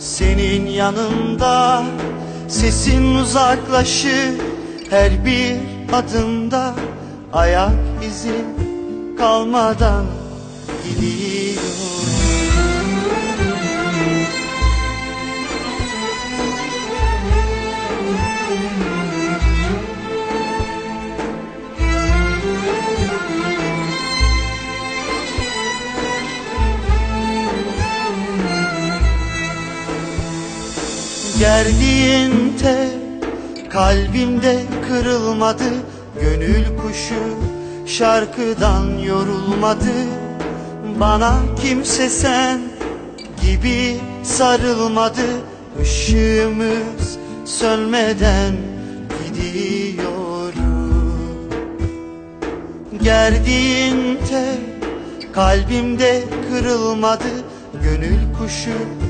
senin yanında Sesin uzaklaşır her bir adımda. Ayak izin kalmadan gidiyorum Gerdiğin tel kalbimde kırılmadı Gönül kuşu şarkıdan yorulmadı. Bana kimse sen gibi sarılmadı Işığımız sönmeden gidiyorum Gerdiğin tel kalbimde kırılmadı Gönül kuşu